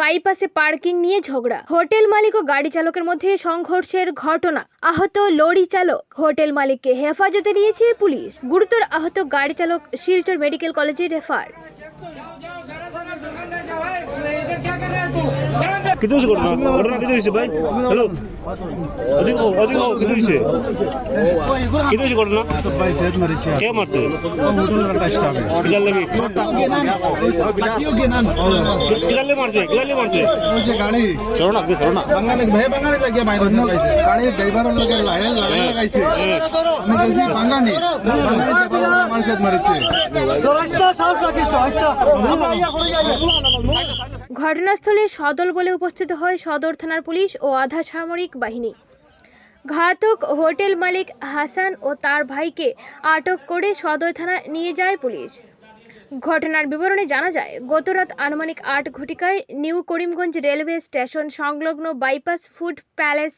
বাইপাসে parking নিয়ে ঝগড়া। Hotel মালিক ও গাড়ি চালকের মধ্যে সংঘর্ষের ঘটনা। আহত লরি চালক, হোটেল মালিককে হেফাজতে নিয়েছে পুলিশ। গুরুতর আহত গাড়ি চালক শিলচর মেডিকেল কলেজে রেফার। কত হয়েছে ঘটনা? ঘটনা কত হয়েছে ভাই? হ্যালো অধিক অধিক কত হয়েছে কত হয়েছে ঘটনা? কে মারছে কিলার লাগে? কিলার লাগে মারছে কিলার লাগে মারছে চলো না চলো না ভাই বাঙালি লাগিয়ে বাইরে গাড়ি ড্রাইভার লাগে লাগাইছে আমি বলছি বাঙালি বাঙালি আমার মারছে রাস্তা সাউথ রাখিস রাস্তা ঘটনাস্থলে সদল বলে উপস্থিত হয় সদর থানার পুলিশ ও আধা সামরিক বাহিনী। ঘাতক হোটেল মালিক হাসান ও তার ভাইকে আটক করে সদর থানা নিয়ে যায় পুলিশ। ঘটনার বিবরণে জানা যায়, গতরাত আনুমানিক আট ঘটিকায় নিউ করিমগঞ্জ রেলওয়ে স্টেশন সংলগ্ন বাইপাস ফুড প্যালেস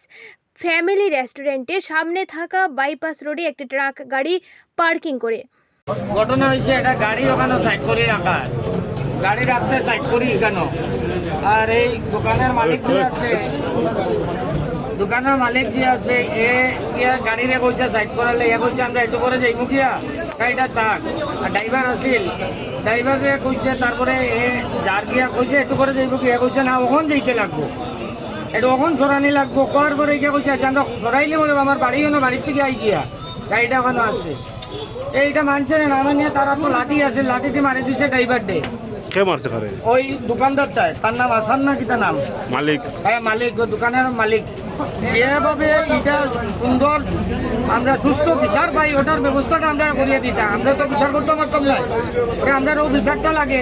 ফ্যামিলি রেস্টুরেন্টে সামনে থাকা বাইপাস রোডে একটি ট্রাক গাড়ি পার্কিং করে। ঘটনা হয়েছে এটা গাড়ি ওখানে সাইড করে রাখা গাড়ি রাখছে সাইড করি কেন? আর এই দোকানের মালিক যে আছে, দোকানের মালিক যে আছে, এ ইয়া গাড়িরে কইছে সাইড করালে এ কইছে, আমরা একটু করে যাই মুখিয়া গাড়িটা তাক। আর ড্রাইভার আছিল। ড্রাইভারে কইছে, তারপরে এ যার গিয়া কইছে একটু করে যাইব এ কইছে, না ওখান যাইতে লাগবো। এটা ওখান সরানি লাগবো। কর পরে গিয়া কইছে আচ্ছা আমরা সরাইলে মনে আমার বাড়িও না বাড়ির থেকে আই গিয়া। গাড়িটা ওখানে আছে। এইটা মানছে না মানে তারা তো লাঠি আছে লাঠি দিয়ে মারি দিছে ড্রাইভার ডে কে মারছে কারে ওই দোকানদারটায় তার নাম আসান না কিতা নাম? মালিক। হ্যাঁ মালিক দোকানের মালিক। যেভাবে এটা সুন্দর আমরা সুস্থ বিচার পাই ওটার ব্যবস্থাটা আমরা করিয়ে দিতাম আমরা তো বিচার করতে পারতাম না। আমরা ও বিচারটা লাগে।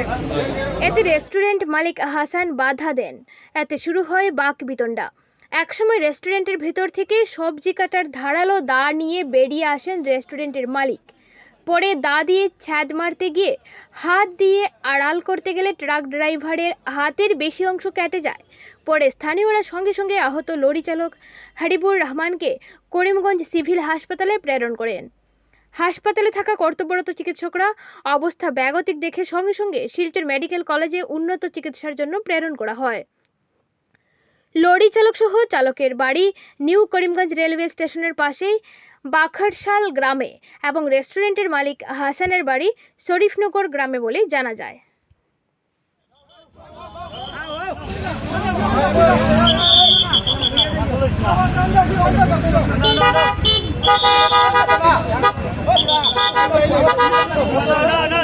এতে রেস্টুরেন্ট মালিক হাসান বাধা দেন। এতে শুরু হয় বাক বিতণ্ডা। একসময় রেস্টুরেন্টের ভেতর থেকে সবজি কাটার ধারালো দা নিয়ে বেরিয়ে আসেন রেস্টুরেন্টের মালিক। পরে দা দিয়ে ছ্যাদ মারতে গিয়ে হাত দিয়ে আড়াল করতে গেলে ট্রাক ড্রাইভারের হাতের বেশি অংশ কেটে যায়। পরে স্থানীয়রা সঙ্গে সঙ্গে আহত লরি চালক হারিবুর রহমানকে করিমগঞ্জ সিভিল হাসপাতালে প্রেরণ করেন। হাসপাতালে থাকা কর্তব্যরত চিকিৎসকরা অবস্থা ব্যাগতিক দেখে সঙ্গে সঙ্গে শিলচর মেডিকেল কলেজে উন্নত চিকিৎসার জন্য প্রেরণ করা হয়। লরি চালক সহ চালকের বাড়ি নিউ করিমগঞ্জ রেলওয়ে স্টেশনের পাশেই বাখারশাল গ্রামে এবং রেস্টুরেন্টের মালিক হাসানের বাড়ি শরীফনগর গ্রামে বলে জানা যায় ¡Vamos!